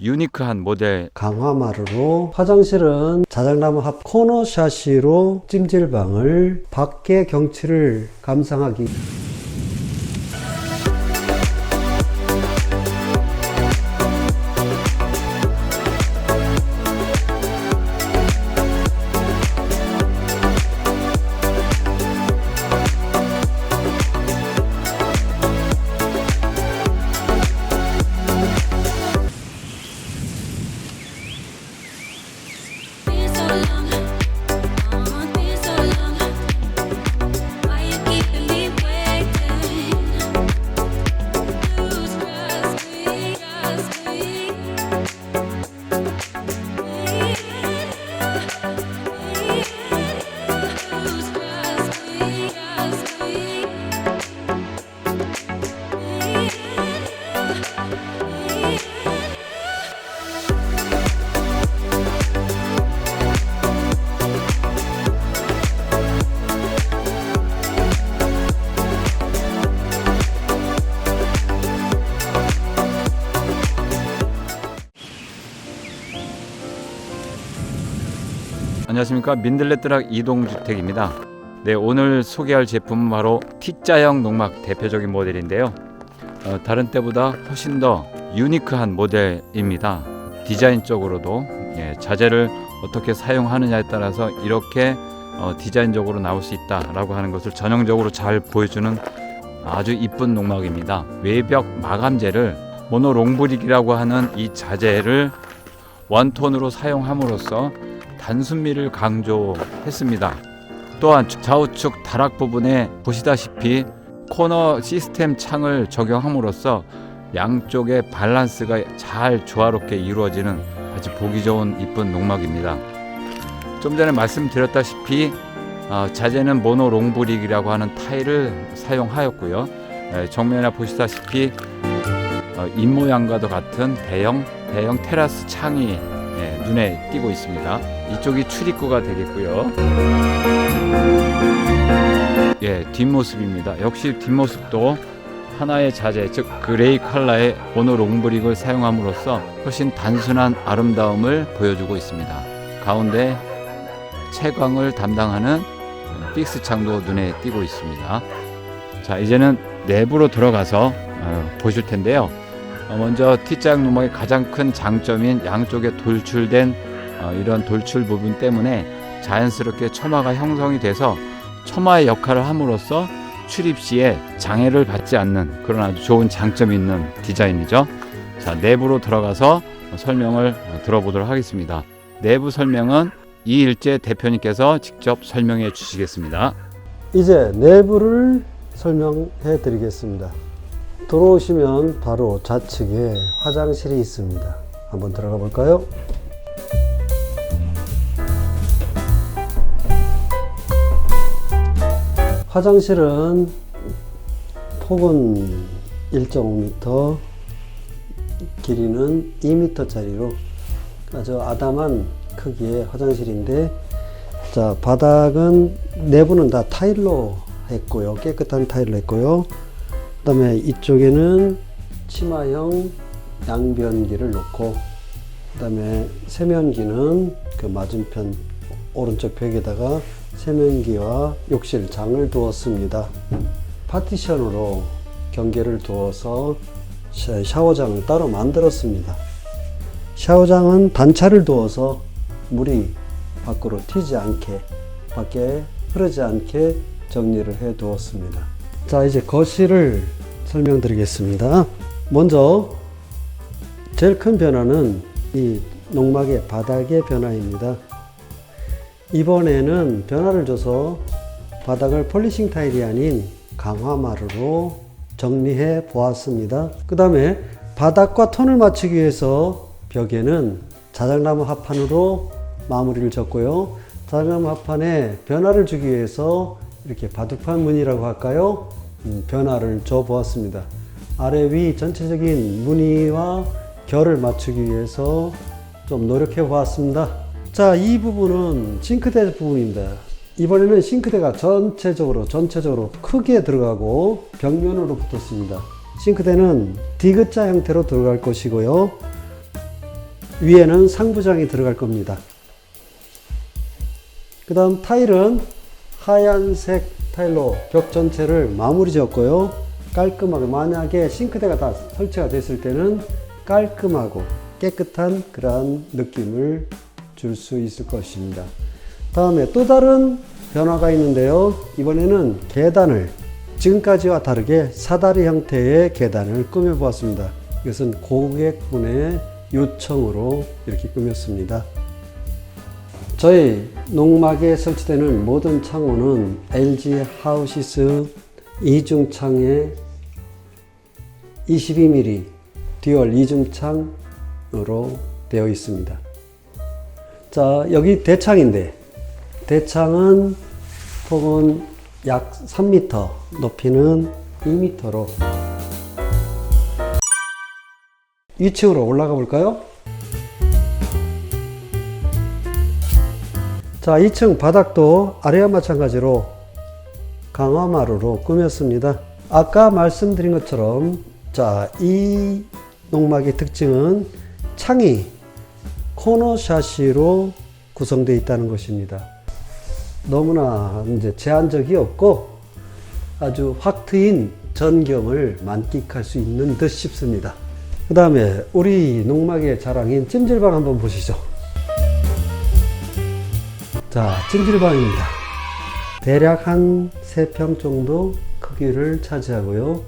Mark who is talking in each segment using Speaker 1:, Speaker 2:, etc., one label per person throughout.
Speaker 1: 유니크한 모델.
Speaker 2: 강화마루로 화장실은 자작나무 합 코너 샤시로 찜질방을 밖의 경치를 감상하기
Speaker 1: 안녕하십니까. 민들레뜨락 이동주택입니다. 네 오늘 소개할 제품은 바로 T자형 농막 대표적인 모델인데요. 어, 다른 때보다 훨씬 더 유니크한 모델입니다. 디자인적으로도 예, 자재를 어떻게 사용하느냐에 따라서 이렇게 어, 디자인적으로 나올 수 있다라고 하는 것을 전형적으로 잘 보여주는 아주 이쁜 농막입니다. 외벽 마감재를 모노롱브릭이라고 하는 이 자재를 원톤으로 사용함으로써 단순미를 강조했습니다. 또한 좌우측 다락 부분에 보시다시피 코너 시스템 창을 적용함으로써 양쪽의 밸런스가 잘 조화롭게 이루어지는 아주 보기 좋은 이쁜 농막입니다. 좀 전에 말씀드렸다시피 어, 자재는 모노 롱브릭이라고 하는 타일을 사용하였고요. 에, 정면에 보시다시피 어, 입모양과도 같은 대형 대형 테라스 창이 예, 눈에 띄고 있습니다. 이쪽이 출입구가 되겠고요. 예, 뒷모습입니다. 역시 뒷모습도 하나의 자재, 즉 그레이 컬러의 모노 롱브릭을 사용함으로써 훨씬 단순한 아름다움을 보여주고 있습니다. 가운데 채광을 담당하는 픽스 창도 눈에 띄고 있습니다. 자, 이제는 내부로 들어가서 어, 보실 텐데요. 어, 먼저 T자형 농막의 가장 큰 장점인 양쪽에 돌출된 어, 이런 돌출 부분 때문에 자연스럽게 처마가 형성이 돼서 처마의 역할을 함으로써 출입 시에 장애를 받지 않는 그런 아주 좋은 장점이 있는 디자인이죠. 자, 내부로 들어가서 설명을 들어보도록 하겠습니다. 내부 설명은 이일재 대표님께서 직접 설명해 주시겠습니다.
Speaker 2: 이제 내부를 설명해 드리겠습니다. 들어오시면 바로 좌측에 화장실이 있습니다. 한번 들어가 볼까요? 화장실은 폭은 1.5m, 길이는 2m짜리로 아주 아담한 크기의 화장실인데 자 바닥은 내부는 다 타일로 했고요 깨끗한 타일로 했고요 그 다음에 이쪽에는 치마형 양변기를 놓고 그 다음에 세면기는 그 맞은편 오른쪽 벽에다가 세면기와 욕실 장을 두었습니다 파티션으로 경계를 두어서 샤- 샤워장을 따로 만들었습니다 샤워장은 단차를 두어서 물이 밖으로 튀지 않게 밖에 흐르지 않게 정리를 해 두었습니다. 자 이제 거실을 설명드리겠습니다. 먼저 제일 큰 변화는 이 농막의 바닥의 변화입니다. 이번에는 변화를 줘서 바닥을 폴리싱 타일이 아닌 강화마루로 정리해 보았습니다. 그 다음에 바닥과 톤을 맞추기 위해서 벽에는 자작나무 합판으로 마무리를 졌고요. 자작나무 합판에 변화를 주기 위해서 이렇게 바둑판 무늬라고 할까요? 음, 변화를 줘 보았습니다. 아래 위 전체적인 무늬와 결을 맞추기 위해서 좀 노력해 보았습니다. 자, 이 부분은 싱크대 부분입니다. 이번에는 싱크대가 전체적으로 전체적으로 크게 들어가고 벽면으로 붙었습니다. 싱크대는 디귿자 형태로 들어갈 것이고요. 위에는 상부장이 들어갈 겁니다. 그 다음 타일은 하얀색 타일로 벽 전체를 마무리 지었고요. 깔끔하게 만약에 싱크대가 다 설치가 됐을 때는 깔끔하고 깨끗한 그러한 느낌을 줄 수 있을 것입니다. 다음에 또 다른 변화가 있는데요. 이번에는 계단을 지금까지와 다르게 사다리 형태의 계단을 꾸며 보았습니다. 이것은 고객분의 요청으로 이렇게 꾸몄습니다. 저희 농막에 설치되는 모든 창호는 LG 하우시스 이중창의 22mm 듀얼 이중창으로 되어 있습니다. 자, 여기 대창인데, 대창은 폭은 약 3m, 높이는 2m로 위층으로 올라가 볼까요? 자, 2층 바닥도 아래와 마찬가지로 강화마루로 꾸몄습니다. 아까 말씀드린 것처럼 자, 이 농막의 특징은 창이 코너 샤시로 구성되어 있다는 것입니다. 너무나 이제 제한적이 없고 아주 확 트인 전경을 만끽할 수 있는 듯 싶습니다. 그 다음에 우리 농막의 자랑인 찜질방 한번 보시죠. 자, 찜질방입니다. 대략 한 3평 정도 크기를 차지하고요.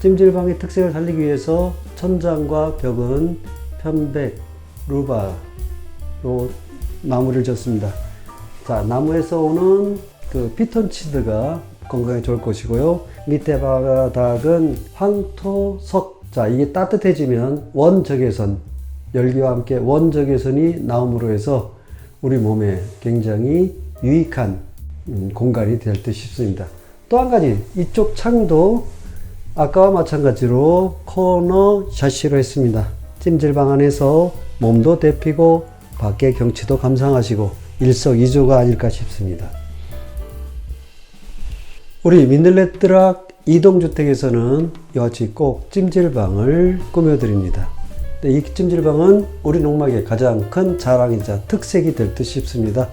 Speaker 2: 찜질방의 특색을 살리기 위해서 천장과 벽은 편백, 루바로 마무리를 졌습니다. 자, 나무에서 오는 그 피톤치드가 건강에 좋을 것이고요. 밑에 바닥은 황토석. 자, 이게 따뜻해지면 원적외선, 열기와 함께 원적외선이 나옴으로 해서 우리 몸에 굉장히 유익한 음, 공간이 될 듯 싶습니다. 또 한 가지, 이쪽 창도 아까와 마찬가지로 코너 샤시로 했습니다. 찜질방 안에서 몸도 데피고 밖의 경치도 감상하시고 일석이조가 아닐까 싶습니다. 우리 민들레트락 이동주택에서는 같이 꼭 찜질방을 꾸며드립니다. 네, 이 찜질방은 우리 농막의 가장 큰 자랑이자 특색이 될 듯 싶습니다.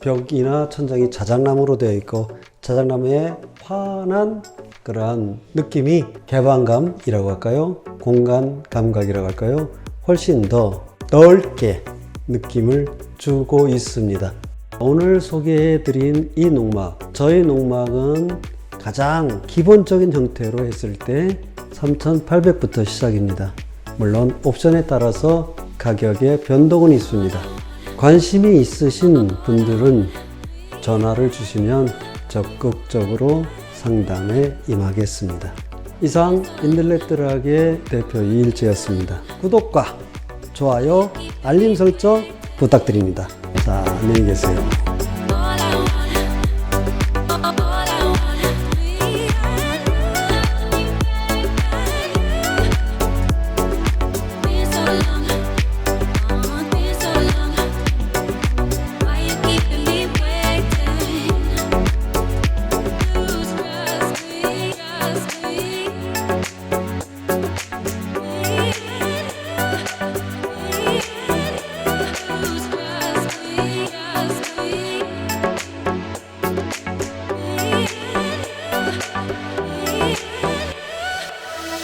Speaker 2: 벽이나 천장이 자작나무로 되어 있고 자작나무의 환한 그러한 느낌이 개방감이라고 할까요? 공간 감각이라고 할까요? 훨씬 더 넓게 느낌을 주고 있습니다. 오늘 소개해 드린 이 농막, 저희 농막은 가장 기본적인 형태로 했을 때 3,800부터 시작입니다. 물론 옵션에 따라서 가격에 변동은 있습니다. 관심이 있으신 분들은 전화를 주시면 적극적으로 상담에 임하겠습니다. 이상 인들렛드락의 대표 이일재였습니다. 구독과 좋아요, 알림 설정 부탁드립니다. 자, 안녕히 계세요.